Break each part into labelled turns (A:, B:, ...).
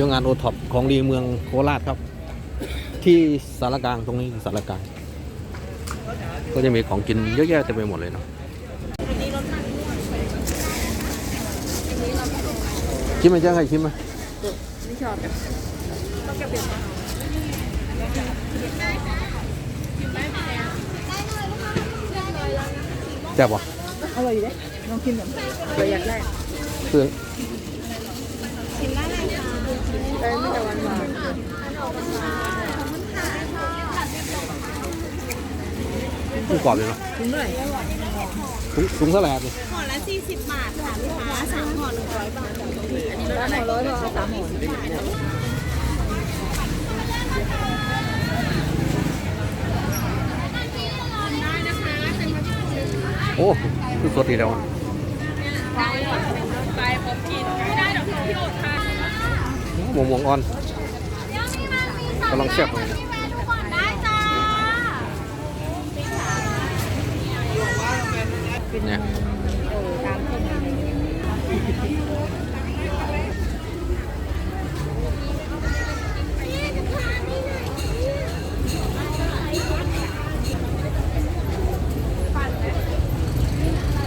A: ที่ยวงานโอท็อปของดีเมืองโคราชครับ ที่สารกลางตรงนี้สารกลาง ก็จะมีของกินเยอะแยะเต็มไปหมดเลยเนาะชิมไหมจ้าใครชิมไหม
B: ไม่ชอบแบบ
A: แซ่บปะ
B: อร่อยอยู่เลยลองกินหน่อยเราอยากได้
A: คือ
B: เออไม่แต่วานหวาน
A: มันกรอบเลยเนาะ
B: ถึงเมื่อไหร่
A: ถุงถุงเท่าไหร่ครับนี่
C: ห่อละ40 บาทค่ะลูกค้าสามห่อ100 บาท
B: ร้านห่อร้อยเราเอาสามห่อ
A: โอ้คือสดดีแล้วอะ
C: ไปผมกินไม่ได้เดี๋ยวพี่โอดค่ะ
A: มูหมวงอ่อนกำลังแซ่บเลย
C: ได้จ้า
A: เนี่ย
B: เออตามคน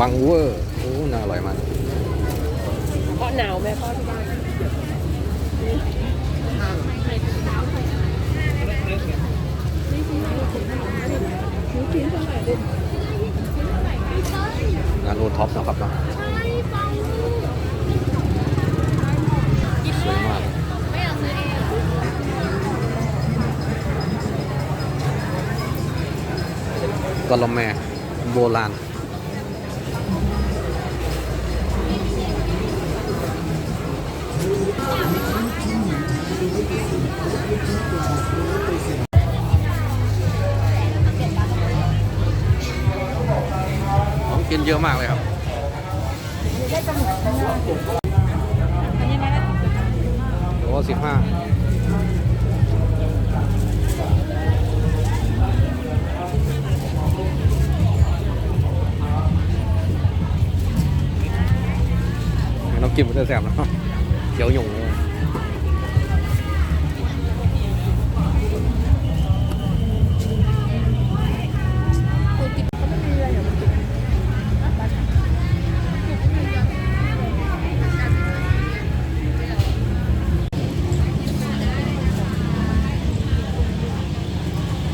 A: ปังเวอร์ โอ้ น่าอร่อยมาก
B: เพราะหนาวแม่พ่อที่บ้าน
A: งานโอท็อปนะครับเนาะสวยมากกะละแมโบราณ ของกินเยอะมากเลยครับ
B: อันนี้ไหมล่ะ
A: โอ้สิบห้าน้ำจิ้มมันจะแซ่บนะเขียวหยุ่งเลย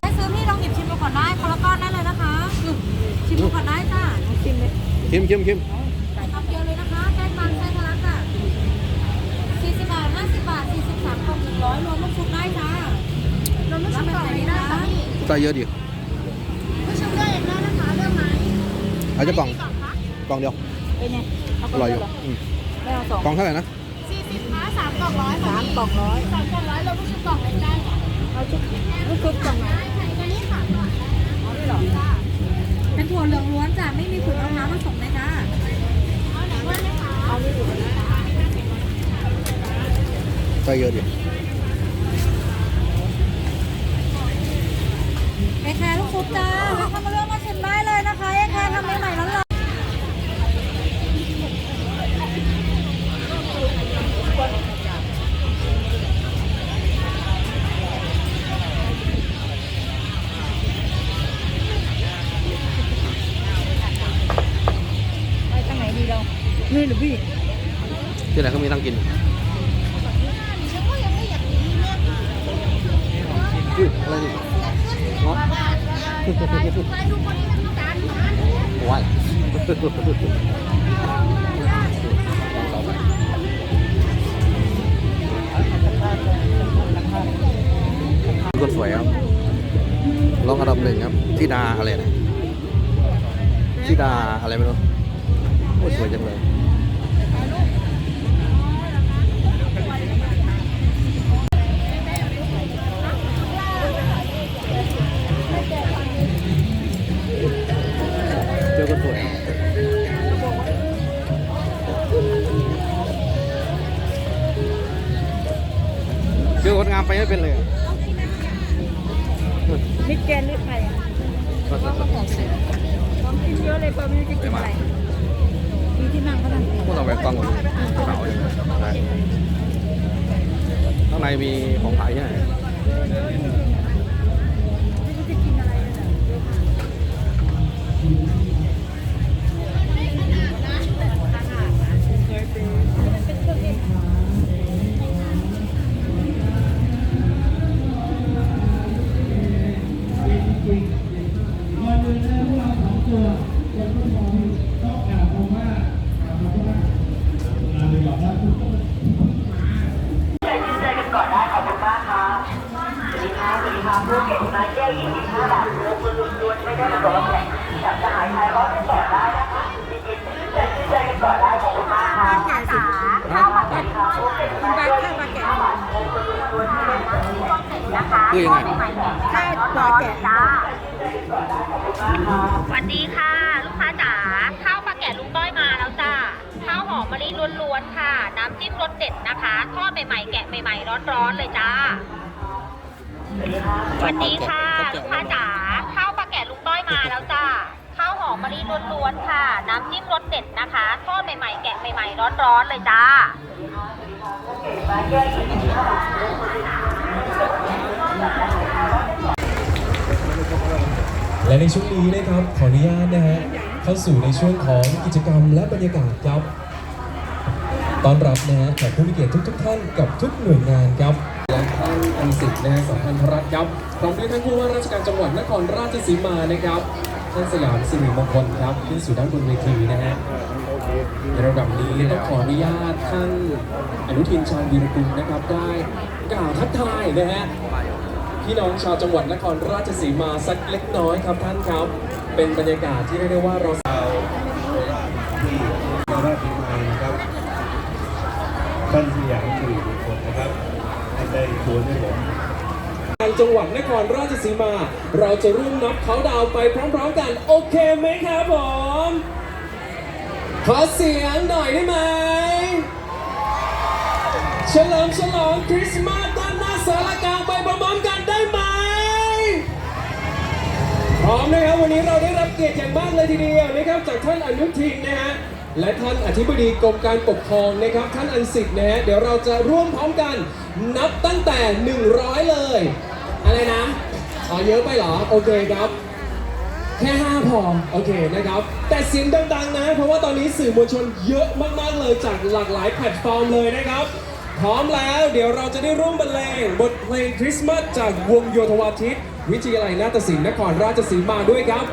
C: ได้ซื้อพี่ลองหยิบชิมดูก่อนได้คนละก้อนได้เลยนะคะ ชิมดูก่อนได้จ้า
B: ลองชิม เลย
A: คิมคิมคิม
C: คำเดียวเลยนะคะแป้งมันไส้ทะลักอะ40บาท50บาท43กล่อง100รวมลูกชุบได้จ้ารวมลูกชุบกล่องได้คะ
A: ใส่เยอะดิ
C: ลูกชุบเลือกเองได้นะคะเลือกไหม
A: เอาจะกล่อง
C: กล่อง
A: เดียว
B: เป็นไงอ
A: ร่อยอยู่
B: ไม่เอาสอง
A: กล่องเท่าไหร่นะ
C: 40ค่ะสามกล่องร้อยค่ะ
B: สามกล่องร้อย
C: สามกล่องร้อยรวมลูกชุบกล่องได้ค่ะ
B: เอาชุบลูกชุบกล่องไหน
C: ตัวนี้ค่ะ
B: เอาได้หรอ
C: เป็นถั่วเหลืองล้วนจ้ะไม่มีขุยมะพร้าวผสมเลยจ้าเอาไหนว่าเลยค่ะ
B: เอานี่ดีกว่านะ
A: ใส่เยอะดิ
C: ไอแคร์ลูกชุบจ้าเข้ามาเลือกมาชิมได้เลยนะคะไอแคร์ทำใหม่ๆร้อนๆ
B: ไปทางไหนดีเรานี่หรือพี่
A: ที่ไหนเขามีนั่งกิน ว้ายคนสวยครับรองอันดับหนึ่งครับธิดาอะไรนะธิดาอะไรไม่รู้โอ้สวยจังเลย จอคนสวยเจอคนงามไปไม่เป็นเลยอะ
B: มิดแกนหรือใครอะของกินเยอะเลยพอไม่รู้จะกินอะไรมีที่นั่งก็นั่ง
A: พวกเราไปฟังหมดเลยสาวอย่างนี้ได้รมีของขายที่ไหน คือยังไง
B: ข้าวปลาแกะ
D: สวัสดีค่ะ ลูกค้าจ๋าข้าวปลาแกะลุงต้อยมาแล้วจ้าข้าวหอมมะลิล้วนๆค่ะ น้ำจิ้มรสเด็ดนะคะทอดใหม่ๆแกะใหม่ๆร้อนๆเลยจ้าสวัสดีค่ะลูกค้าจ๋าข้าวปลาแกะลุงต้อยมาแล้วจ้าข้าวหอมมะลิล้วนๆค่ะ น้ำจิ้มรสเด็ดนะคะทอดใหม่ๆแกะใหม่ๆร้อนๆเลยจ้า
E: และในช่วงนี้นะครับขออนุญาตนะฮะเข้าสู่ในช่วงของกิจกรรมและบรรยากาศครับต้อนรับนะฮะแขกผู้มีเกียรติทุกๆท่านกับทุกหน่วยงานครับและท่านอันสิทธิ์นะฮะสัมพันธรัตน์ครับพร้อมด้วยท่านผู้ว่าราชการจังหวัดนครราชสีมานะครับท่านสยามสิริมงคลครับขึ้นสู่ด้านบนเวทีนะฮะในระดับนี้ต้องขออนุญาตท่านอนุทินชาญวีรกุลนะครับได้กล่าวทักทายนะฮะ พี่น้องชาวจังหวัดนครราชสีมาสักเล็กน้อยครับท่านครับ เป็นบรรยากาศที่เรียกได้ว่าเรา
F: ที่ราชมานะครับท่านสยามสิริมงคลนะครับท่านได้ชวนให้ผม
E: ทางจังหวัดนครราชสีมา เราจะร่วมนับเขาดาวไปพร้อมๆกันโอเคไหมครับผมขอเสียงหน่อยได้ไหมเฉลิมฉลองคริสต์มาสด้านหน้าสารกลางไปพร้อมๆกันได้ไหม พ ร้อมนะครับวันนี้เราได้รับเกียรติอย่างมากเลยทีเดียวนะครับจากท่านอนุทินนะฮะและท่านอธิบดีกรมการปกครองนะครับท่านอันสิทธิ์นะฮะเดี๋ยวเราจะร่วมพร้อมกันนับตั้งแต่ 100 เลย อะไรนะอ๋อเยอะไปเหรอโอเคครับแค่5พอโอเคนะครับ แต่เสียงดังๆนะ เพราะว่าตอนนี้สื่อมวลชนเยอะมากๆเลยจากหลากหลายแพลตฟอร์มเลยนะครับ พร้อมแล้วเดี๋ยวเราจะได้ร่วมบรรเลงบทเพลงคริสต์มาสจากวงโยธวาทิต วิทยาลัยนาฏศิลป์นครราชสีมาด้วยครับ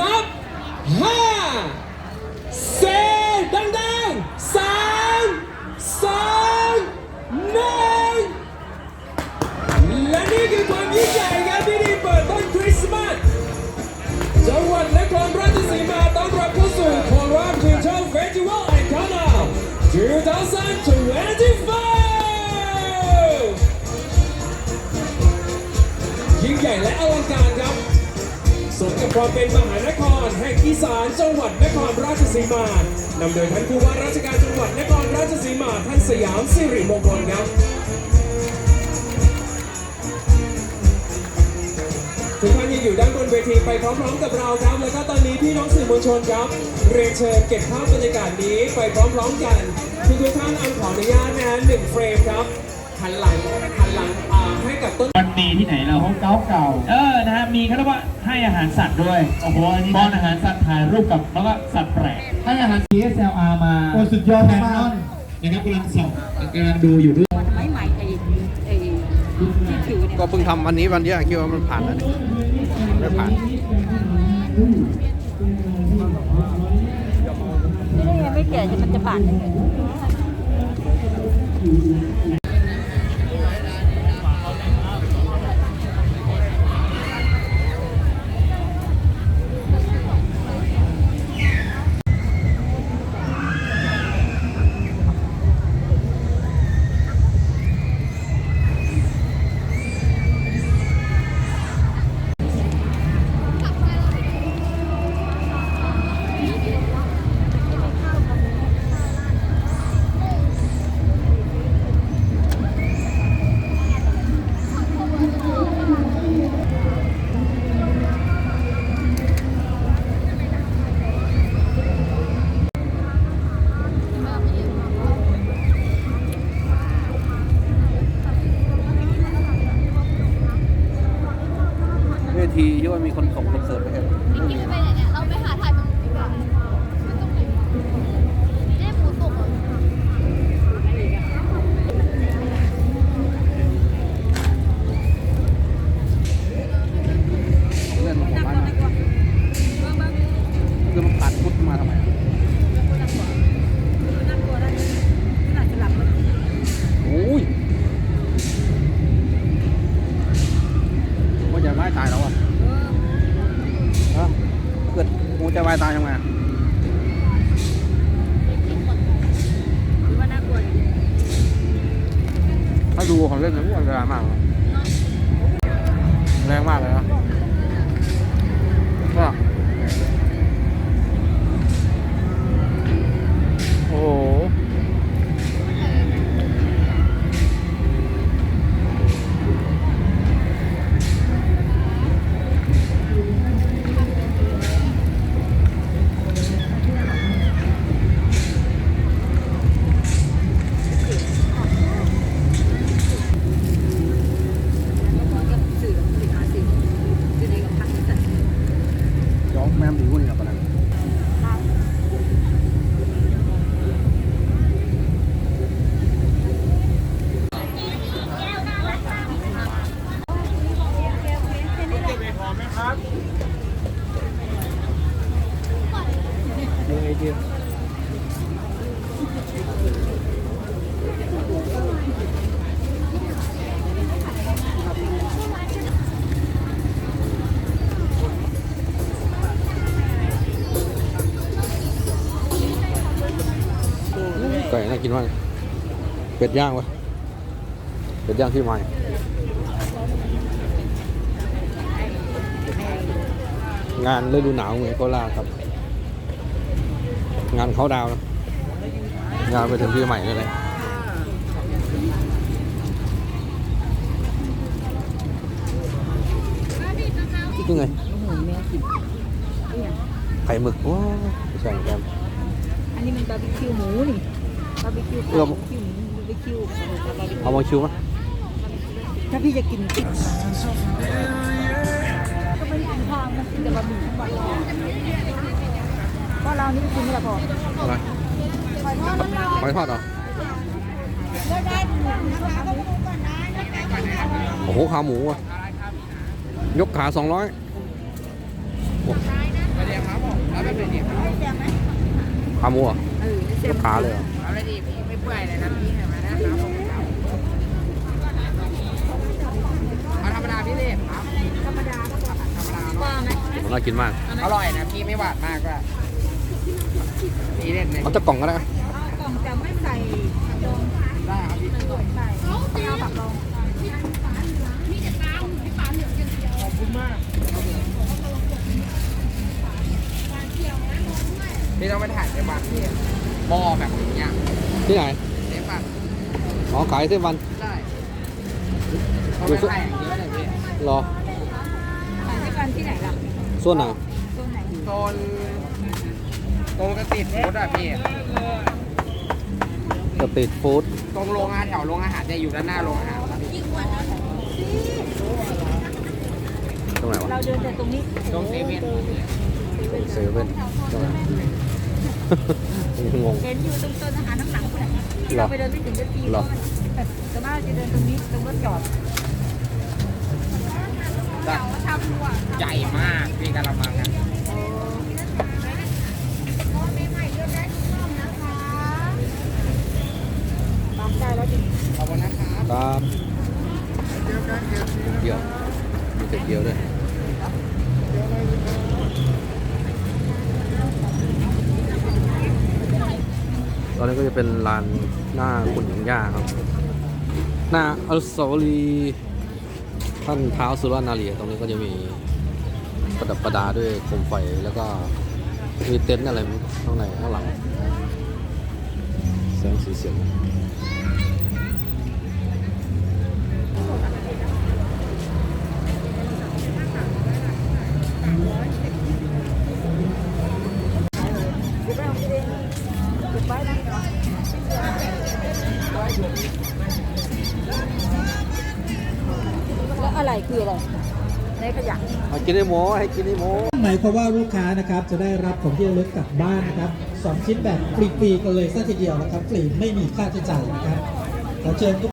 E: นับห้าเงดังสามสองหนึ่งและนี่คือความยิ่งใหญ่ครับที่ดีเปิดต้นคริสต์มาสจังหวัดนครราชสีมาต้อนรับเข้าสู่โคราชฟิวเชิงเฟสติวัลแอนด์คาร์ดาว2020 หญ่และอลังการครับสมกับความเป็นมหานคร แห่งอีสานจังหวัดนครราชสีมานำโดยท่านผู้ว่าราชการจังหวัดนครราชสีมาท่านสยามสิริมงคลครับทุกท่านยังอยู่ด้านบนเวทีไปพร้อมๆกับเราครับ แล้วก็ตอนนี้พี่น้องสื่อมวลชนครับ เรียนเชิญเก็บภาพบรรยากาศนี้ไปพร้อมๆกันทุกทุกท่านอันขออนุญาตนะหนึ่งเฟรมครับหันหลังหันหลังให้กับต้น
G: มันมีที่ไหนเราเก่าเก่าๆเออนะฮะมีเขาเรียกว่าให้อาหารสัตว์ด้วยโอ้โหอันนี้ป้อนอาหารสัตว์ถ่ายรูปกับแล้วก็สัตว์แปลกให้อาหาร CSLR มาโอ้สุดยอดมากนะครับกำลังส่องกำลังดูอยู่ด้วย
B: ไม้ใหม่ไอ้ไอ้ที่ถือเนี่ย
A: ก็เพิ่งทำวันนี้วันเดียวคิดว่ามันผ่านแล้วนี่ไม่ผ่าน
B: นี่ยังไม่แก่จะมันจะบาดได้ไง
D: ทีที่ว่ามีคนส่งคอนเสิร์
A: ตไปแค่ไม่มี ไก่น่ากินมากเป็ดย่างวะเป็ดย่างที่ใหม่งานฤดูหนาวไงโคราครับ งานเขาดาวนะงานไปถึงที่ใหม่เลยเลยนี่ไงไข่หมึกว้าใช่แกม
B: อันนี้มันบาร์บีคิวหมูนี่ บาร์บีคิวไก่
A: เรา
B: บาร์บีคิวหมูบาร์บีคิวบาร์บีคิว
A: เอามาคิวมั้ย
B: ถ้าพี่จะกินกินก็ไม่ได้กินข้าวนะกินแต่บะหมี่ทั้งวันก็เรานี่กินไม่ละพอ
A: อะไร
B: หอยทอดน้ำลาย
A: หอยทอดเหรอ
B: เลือกได้ถุงนะคะก็ไม่รู้ก่อนนะ
A: โอ้โหขาหมูอะยกขาสองร้อยขาหมูอะ
B: เออย
A: กขาเลยเหรอ
H: เอาเลยดิพี่ไม่เปื่อยเลยนะพี่เห็นไหมนะครับผมเอาธรรมดาพี่เล็กครับ
B: ธรรมดาก็ธรรมดาว่าไหม
A: ผมน่ากินมาก
H: อร่อยนะพี่ไม่หวานมากก็นี่เด็ดเลย
A: เอาจะกล่องก็ได้ไหม
B: กล่องจะไม่ใส่ดอง
H: ได้ครับพี่
B: ใส่ไม่เอาผักดอง
H: พี่ต้องไปถ่ายในบ้านพี่ บอแบบนี้
A: ที่ไหน
H: เด็กป่ะ
A: อ๋อขายเส้นวัน
H: ได้ต้องไปถ่ายอย่างนี้ไว้เลยพี่
A: รอ
B: ใส่ให้กันที่ไหนล่ะ
A: ส่วนไหน
B: ตรงไหน
H: โซนตรงกระติดฟู้ดอะพี่
A: สตรีทฟู้ด
H: ตรงโรงอาหารแถวโรงอาหารจะอยู่ด้านหน้าโรงอาหารครับพี่
A: ตรงไหนวะ
B: เราเดินจากตรงนี้
H: ตรงเซเว่น
A: ตรงเซเว่นตรงไหน งง
B: เห็นอยู่ตรงต้นอาหารน้ำหนังคนไหนที่
A: เหรอ
B: เราไปเดินไม่ถึงจะที
A: เหรอ
B: แบบแต่ว่าจะเดินตรงนี้ตรงรถจอด
H: ใหญ่มากพี่กะละมังอะ
B: ตามได้แล้วดิ
H: ขอบคุณนะครับ
A: ครับเดียวมีเศษเดียวด้วย ตอนนี้ก็จะเป็นลานหน้าคุณหญิงย่าครับ หน้าอนุสาวรีย์ท่านเท้าวสุรนารีตรงนี้ก็จะมีประดับประดาด้วยโคมไฟแล้วก็มีเต็นท์อะไรข้างในข้างหลังแสงสีเสียง กินไอ้หมูให้กินไอ้หมู
I: หมายความว่าลูกค้านะครับจะได้รับของที่ระลึกกลับบ้านนะครับสองชิ้นแบบฟรีๆกันเลยซะทีเดียวนะครับฟรีไม่มีค่าใช้จ่ายนะครับขอเชิญทุก